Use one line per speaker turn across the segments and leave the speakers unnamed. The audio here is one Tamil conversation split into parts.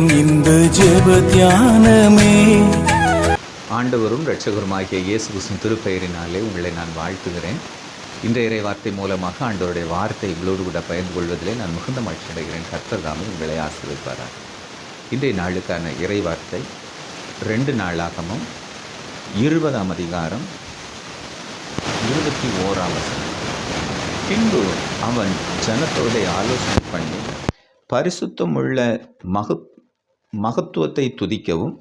நேரம் இந்த ஜெப தியானமே.
ஆண்டவரும் இரட்சகருமாகிய இயேசு கிருஷ்ணன் திருப்பெயரினாலே உங்களை நான் வாழ்த்துகிறேன். இன்றைய இறை வார்த்தை மூலமாக ஆண்டவருடைய வார்த்தை இவ்வளோடு கூட பகிர்ந்து கொள்வதிலே நான் மிகுந்த மகிழ்ச்சி அடைகிறேன். கர்த்தர் உங்களை ஆசீர்வதிப்பாரார் இன்றைய நாளுக்கான இறை வார்த்தை ரெண்டு நாளாகமும் இருபதாம் அதிகாரம் இருபத்தி ஓராம் பின்பு அவன் ஜனத்தோடைய ஆலோசனை பண்ணி பரிசுத்தமுள்ள மகு மகத்துவத்தை துதிக்கவும்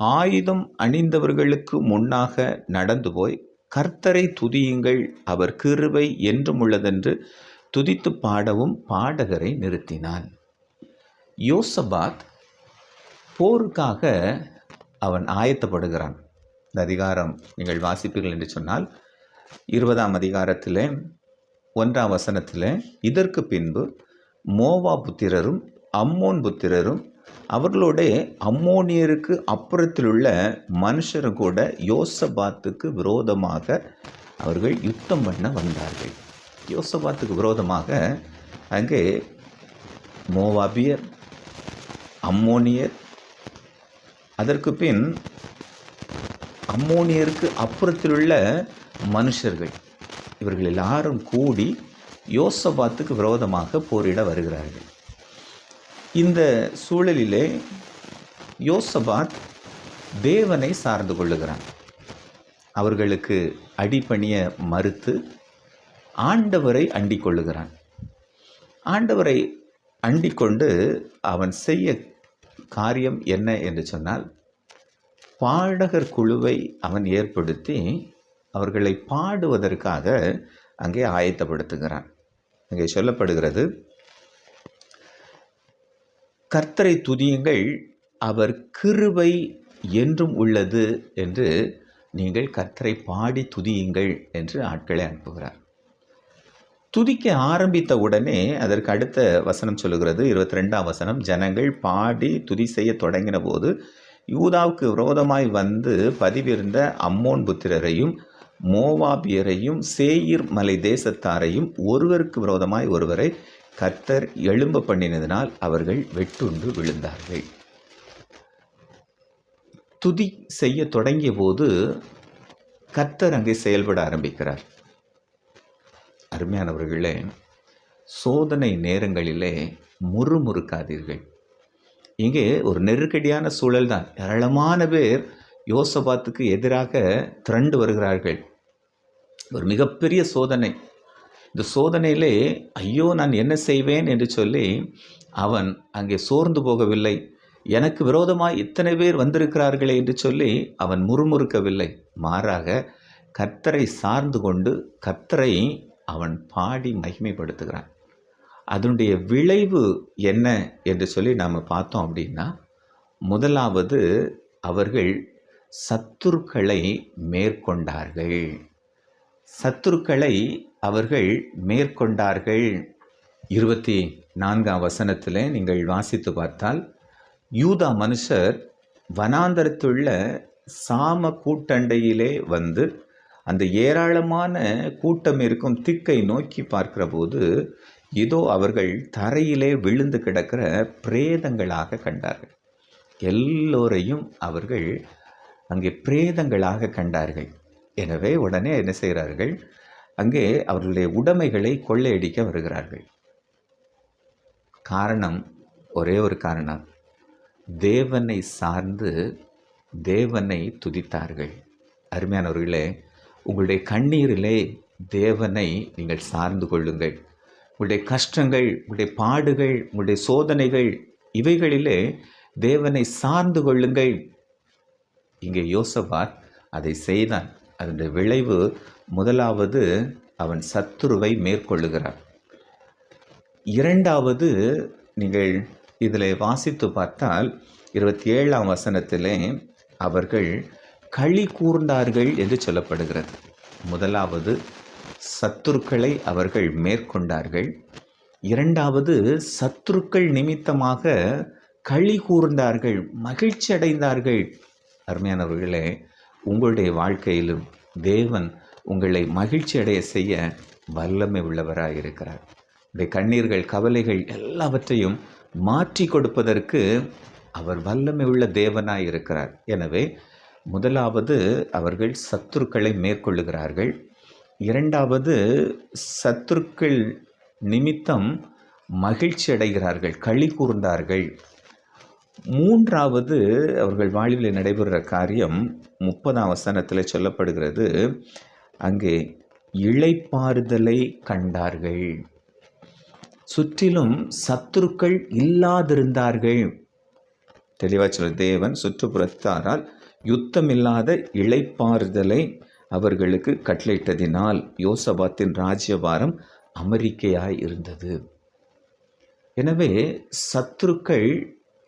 ஆயுதம் அணிந்தவர்களுக்கு முன்னாக நடந்து போய் கர்த்தரை துதியுங்கள் அவர் கிருபை என்றும் உள்ளதென்று துதித்து பாடவும் பாடகரை நிறுத்தினான். யோசபாத் போருக்காக அவன் ஆயத்தப்படுகிறான். இந்த அதிகாரம் நீங்கள் வாசிப்பீர்கள் என்று சொன்னால் இருபதாம் அதிகாரத்தில் ஒன்றாம் வசனத்தில் இதற்கு பின்பு மோவா புத்திரரும் அம்மோன் புத்திரரும் அவர்களோட அம்மோனியருக்கு அப்புறத்தில் உள்ள மனுஷரும் கூட யோசபாத்துக்கு விரோதமாக அவர்கள் யுத்தம் பண்ண வந்தார்கள். யோசபாத்துக்கு விரோதமாக அங்கே மோவாபியர் அம்மோனியர் அதற்கு பின் அம்மோனியருக்கு அப்புறத்தில் உள்ள மனுஷர்கள் இவர்கள் எல்லாரும் கூடி யோசபாத்துக்கு விரோதமாக போரிட வருகிறார்கள். இந்த சூழலிலே யோசபாத் தேவனை சார்ந்து கொள்ளுகிறான். அவர்களுக்கு அடிப்பணிய மறுத்து ஆண்டவரை அண்டிக் கொள்ளுகிறான். ஆண்டவரை அண்டிக் கொண்டு அவன் செய்ய காரியம் என்ன என்று சொன்னால் பாடகர் குழுவை அவன் ஏற்படுத்தி அவர்களை பாடுவதற்காக அங்கே ஆயத்தப்படுத்துகிறான். அங்கே சொல்லப்படுகிறது கர்த்தரை துதியுங்கள் அவர் கிருபை என்றும் உள்ளது என்று நீங்கள் கர்த்தரை பாடி துதியுங்கள் என்று ஆட்களை அனுப்புகிறார். துதிக்க ஆரம்பித்த உடனே அதற்கு அடுத்த வசனம் சொல்லுகிறது. இருபத்தி ரெண்டாம் வசனம் ஜனங்கள் பாடி துதி செய்ய தொடங்கின போது யூதாவுக்கு விரோதமாய் வந்து பதிவிருந்த அம்மோன் புத்திரரையும் மோவாபியரையும் சேயிர் மலை தேசத்தாரையும் ஒருவருக்கு விரோதமாய் ஒருவரை கர்த்தர் எழும்ப பண்ணினதினால் அவர்கள் வெட்டுண்டு விழுந்தார்கள். துதி செய்ய தொடங்கிய போது கர்த்தர் அங்கே செயல்பட ஆரம்பிக்கிறார். அருமையானவர்களே சோதனை நேரங்களிலே முறுமுறுக்காதீர்கள். இங்கே ஒரு நெருக்கடியான சூழல் தான். ஏராளமான பேர் யோசபாத்துக்கு எதிராக திரண்டு வருகிறார்கள். ஒரு மிகப்பெரிய சோதனை. இந்த சோதனையிலே ஐயோ நான் என்ன செய்வேன்? என்று சொல்லி அவன் அங்கே சோர்ந்து போகவில்லை. எனக்கு விரோதமாக இத்தனை பேர் வந்திருக்கிறார்களே என்று சொல்லி அவன் முறுமுறுக்கவில்லை. மாறாக கர்த்தரை சார்ந்து கொண்டு கர்த்தரை அவன் பாடி மகிமைப்படுத்துகிறான். அதனுடைய விளைவு என்ன என்று சொல்லி நாம் பார்த்தோம் அப்படின்னா முதலாவது அவர்கள் சத்துருக்களை மேற்கொண்டார்கள். சத்துருக்களை அவர்கள் மேற்கொண்டார்கள். இருபத்தி நான்காம் வசனத்தில் நீங்கள் வாசித்து பார்த்தால் யூதா மனுஷர் வனாந்தரத்துள்ள சாம கூட்டண்டையிலே வந்து அந்த ஏராளமான கூட்டம் இருக்கும் திக்கை நோக்கி பார்க்கிற போது இதோ அவர்கள் தரையிலே விழுந்து கிடக்கிற பிரேதங்களாக கண்டார்கள். எல்லோரையும் அவர்கள் அங்கே பிரேதங்களாக கண்டார்கள். எனவே உடனே என்ன செய்கிறார்கள்? அங்கே அவர்களுடைய உடைமைகளை கொள்ளையடிக்க வருகிறார்கள். காரணம் ஒரே ஒரு காரணம். தேவனை சார்ந்து தேவனை துதித்தார்கள். அருமையானவர்களே உங்களுடைய கண்ணீரிலே தேவனை நீங்கள் சார்ந்து கொள்ளுங்கள். உங்களுடைய கஷ்டங்கள் உங்களுடைய பாடுகள் உங்களுடைய சோதனைகள் இவைகளிலே தேவனை சார்ந்து கொள்ளுங்கள். இங்கே யோசபாத் அதை செய்தான். அதனுடைய விளைவு முதலாவது அவன் சத்துருவை மேற்கொள்ளுகிறான். இரண்டாவது நீங்கள் இதில் வாசித்து பார்த்தால் இருபத்தி ஏழாம் வசனத்திலே அவர்கள் களி கூர்ந்தார்கள் என்று சொல்லப்படுகிறது. முதலாவது சத்துருக்களை அவர்கள் மேற்கொண்டார்கள். இரண்டாவது சத்துருக்கள் நிமித்தமாக களி கூர்ந்தார்கள் மகிழ்ச்சி அடைந்தார்கள் அருமையானவர்களே உங்களுடைய வாழ்க்கையிலும் தேவன் உங்களை மகிழ்ச்சி அடைய செய்ய வல்லமை உள்ளவராக இருக்கிறார். இந்த கண்ணீர்கள் கவலைகள் எல்லாவற்றையும் மாற்றி கொடுப்பதற்கு அவர் வல்லமை உள்ள தேவனாய் இருக்கிறார். எனவே முதலாவது அவர்கள் சத்துருக்களை மேற்கொள்ளுகிறார்கள். இரண்டாவது சத்துருக்கள் நிமித்தம் மகிழ்ச்சி அடைகிறார்கள் களி கூர்ந்தார்கள். மூன்றாவது அவர்கள் வாழ்வில் நடைபெறுகிற காரியம் முப்பதாம் வசனத்தில் சொல்லப்படுகிறது. அங்கே இழைப்பாறுதலை கண்டார்கள். சுற்றிலும் சத்துருக்கள் இல்லாதிருந்தார்கள். தெளிவாக சொல்ல தேவன் சுற்றுப்புறத்தாரால் யுத்தமில்லாத இழைப்பாறுதலை அவர்களுக்கு கட்டளையிட்டதினால் யோசபாத்தின் ராஜ்யபாரம் அமெரிக்கையாய் இருந்தது. எனவே சத்துருக்கள்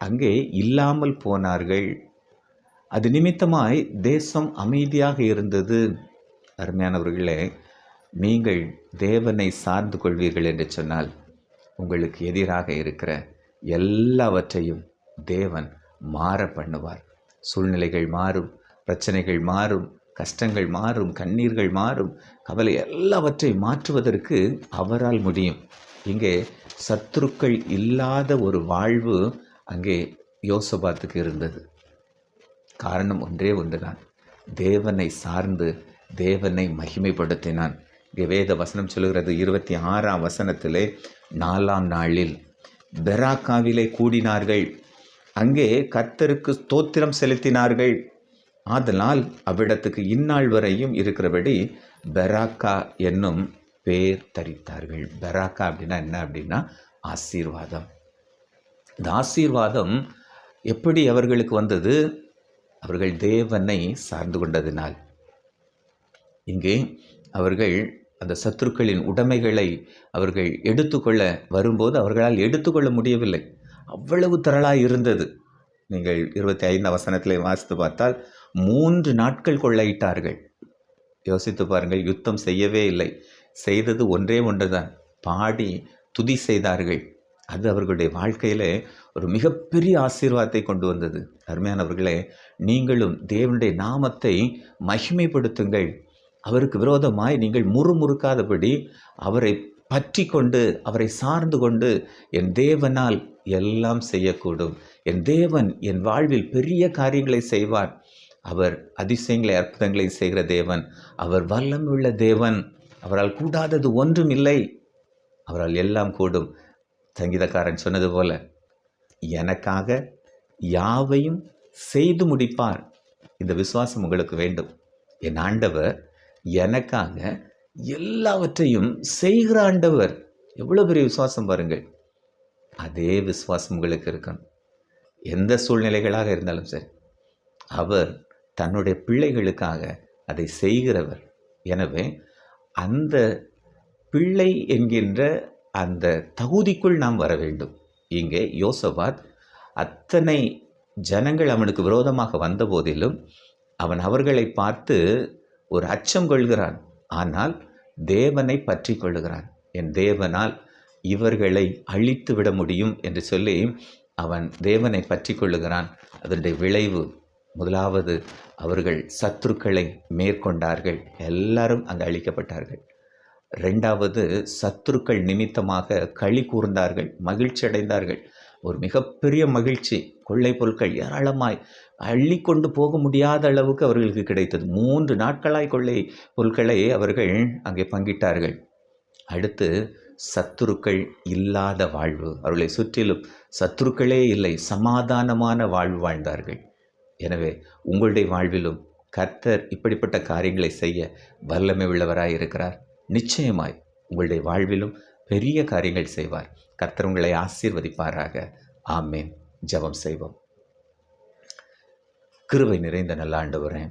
அங்கே இல்லாமல் போனார்கள். அது நிமித்தமாய் தேசம் அமைதியாக இருந்தது. அருமையானவர்களே நீங்கள் தேவனை சார்ந்து கொள்வீர்கள் என்று சொன்னால் உங்களுக்கு எதிராக இருக்கிற எல்லாவற்றையும் தேவன் மாற பண்ணுவார். சூழ்நிலைகள் மாறும் பிரச்சனைகள் மாறும் கஷ்டங்கள் மாறும் கண்ணீர்கள் மாறும் கவலை எல்லாவற்றையும் மாற்றுவதற்கு அவரால் முடியும். இங்கே சத்துருக்கள் இல்லாத ஒரு வாழ்வு அங்கே யோசபாத்துக்கு இருந்தது. காரணம் ஒன்றே ஒன்றுதான். தேவனை சார்ந்து தேவனை மகிமைப்படுத்தினான். வேத வசனம் சொல்கிறது இருபத்தி ஆறாம் வசனத்திலே நாலாம் நாளில். பெராக்காவிலே கூடினார்கள். அங்கே கர்த்தருக்கு ஸ்தோத்திரம் செலுத்தினார்கள். ஆதலால் அவ்விடத்துக்கு இந்நாள் வரையும் இருக்கிறபடி பெராக்கா என்னும் பேர் தரித்தார்கள். பெராக்கா அப்படின்னா என்ன அப்படின்னா ஆசீர்வாதம். இந்த ஆசீர்வாதம் எப்படி அவர்களுக்கு வந்தது? அவர்கள் தேவனை சார்ந்து கொண்டதினால். இங்கே அவர்கள் அந்த சத்துருக்களின் உடைமைகளை அவர்கள் எடுத்துக்கொள்ள வரும்போது அவர்களால் எடுத்துக்கொள்ள முடியவில்லை. அவ்வளவு திரளாக இருந்தது. நீங்கள் இருபத்தி ஐந்து அவசனத்தில் வாசித்து பார்த்தால் மூன்று நாட்கள் கொள்ளையிட்டார்கள். யோசித்து பாருங்கள் யுத்தம் செய்யவே இல்லை. செய்தது ஒன்றே ஒன்றுதான். பாடி துதி செய்தார்கள். அது அவர்களுடைய வாழ்க்கையிலே ஒரு மிகப்பெரிய ஆசீர்வாதத்தை கொண்டு வந்தது. அருமையானவர்களே நீங்களும் தேவனுடைய நாமத்தை மகிமைப்படுத்துங்கள். அவருக்கு விரோதமாய் நீங்கள் முறுமுறுக்காதபடி அவரை பற்றி கொண்டு அவரை சார்ந்து கொண்டு என் தேவனால் எல்லாம் செய்யக்கூடும். என் தேவன் என் வாழ்வில் பெரிய காரியங்களை செய்வார். அவர் அதிசயங்களை அற்புதங்களை செய்கிற தேவன். அவர் வல்லமுள்ள தேவன். அவரால் கூடாதது ஒன்றும் இல்லை. அவரால் எல்லாம் கூடும். சங்கீதக்காரன் சொன்னது போல எனக்காக யாவையும் செய்து முடிப்பார். இந்த விசுவாசம் உங்களுக்கு வேண்டும். என் ஆண்டவர் எனக்காக எல்லாவற்றையும் செய்கிற ஆண்டவர். எவ்வளோ பெரிய விசுவாசம் பாருங்கள். அதே விசுவாசம் உங்களுக்கு இருக்கணும். எந்த சூழ்நிலைகளாக இருந்தாலும் சரி அவர் தன்னுடைய பிள்ளைகளுக்காக அதை செய்கிறவர். எனவே அந்த பிள்ளை என்கின்ற அந்த தகுதிக்குள் நாம் வர வேண்டும். இங்கே யோசபாத் அத்தனை ஜனங்கள் அவனுக்கு விரோதமாக வந்த போதிலும் அவன் அவர்களை பார்த்து ஒரு அச்சம் கொள்கிறான். ஆனால் தேவனை பற்றி கொள்கிறான் என் தேவனால் இவர்களை அழித்து விட முடியும் என்று சொல்லி அவன் தேவனை பற்றி கொள்ளுகிறான். அதனுடைய விளைவு முதலாவது அவர்கள் சத்துருக்களை மேற்கொண்டார்கள். எல்லாரும் அங்கு அழிக்கப்பட்டார்கள். ரெண்டாவது சத்துருக்கள் நிமித்தமாக களி கூர்ந்தார்கள் மகிழ்ச்சி அடைந்தார்கள் ஒரு மிகப்பெரிய மகிழ்ச்சி கொள்ளை பொருட்கள் ஏராளமாய் அள்ளி கொண்டு போக முடியாத அளவுக்கு அவர்களுக்கு கிடைத்தது. மூன்று நாட்களாய் கொள்ளை பொருட்களை அவர்கள் அங்கே பங்கிட்டார்கள். அடுத்து சத்துருக்கள் இல்லாத வாழ்வு. அவர்களை சுற்றிலும் சத்துருக்களே இல்லை சமாதானமான வாழ்வு வாழ்ந்தார்கள். எனவே உங்களுடைய வாழ்விலும் கர்த்தர் இப்படிப்பட்ட காரியங்களை செய்ய வல்லமை உள்ளவராய் இருக்கிறார் நிச்சயமாய் உங்களுடைய வாழ்விலும் பெரிய காரியங்கள் செய்வார் கர்த்தர் உங்களை ஆசீர்வதிப்பாராக. ஆமேன். ஜெபம் செய்வோம். கிருவை நிறைந்த நல்ல ஆண்டவரே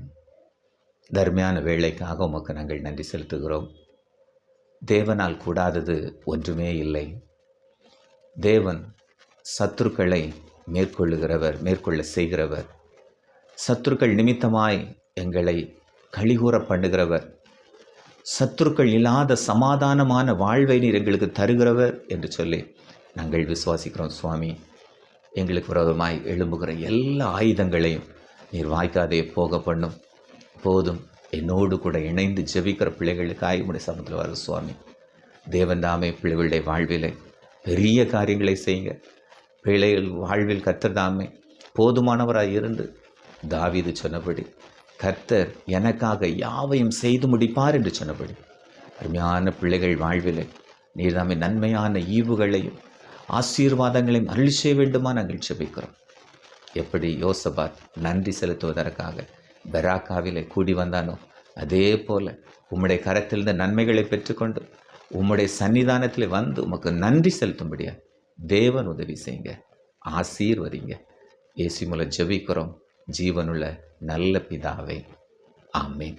தர்மையான வேலைக்காக உமக்கு நாங்கள் நன்றி செலுத்துகிறோம். தேவனால் கூடாதது ஒன்றுமே இல்லை. தேவன் சத்துருக்களை மேற்கொள்ளுகிறவர் மேற்கொள்ள செய்கிறவர். சத்துருக்கள் நிமித்தமாய் எங்களை கழிகூற பண்ணுகிறவர். சத்துருக்கள் இல்லாத சமாதானமான வாழ்வை நீர் எங்களுக்கு தருகிறவர் என்று சொல்லி நாங்கள் விசுவாசிக்கிறோம் சுவாமி. எங்களுக்கு விரோதமாய் எழும்புகிற எல்லா ஆயுதங்களையும் நீர் வாய்க்காதே போக பண்ணும். போதும் என்னோடு கூட இணைந்து ஜெபிக்கிற பிள்ளைகளுக்காக உடைய சமத்தில் வர சுவாமி. தேவன் தாமே பிள்ளைகளுடைய வாழ்விலே பெரிய காரியங்களை செய்யுங்க. பிள்ளைகள் வாழ்வில் கத்ததாமே போதுமானவராக இருந்து தாவிது சொன்னபடி கர்த்தர் எனக்காக யாவையும் செய்து முடிப்பார் என்று சொன்னபடி அருமையான பிள்ளைகள் வாழ்வில் நீர் நன்மையான ஈவுகளையும் ஆசீர்வாதங்களையும் அருள் செய்ய வேண்டுமா நாங்கள் செபிக்கிறோம் எப்படி யோசபாத் நன்றி செலுத்துவதற்காக பெராக்காவிலே கூடி வந்தானோ அதே போல உம்முடைய கரத்திலிருந்து நன்மைகளை பெற்றுக்கொண்டு உம்முடைய சன்னிதானத்தில் வந்து உமக்கு நன்றி செலுத்தும்படியா தேவன் உதவி செய்யுங்க ஆசீர்வதிங்க. ஏசி மூலம் ஜெபிக்கிறோம். ஜீவனுள்ள நல்ல பிதாவே. ஆமேன்.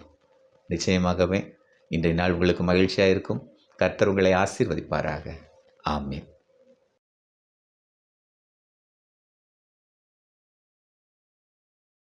நிச்சயமாகவே இன்றைய நாள் உங்களுக்கு மகிழ்ச்சியாக இருக்கும் கர்த்தர் உங்களை ஆசீர்வதிப்பாராக. ஆமேன்.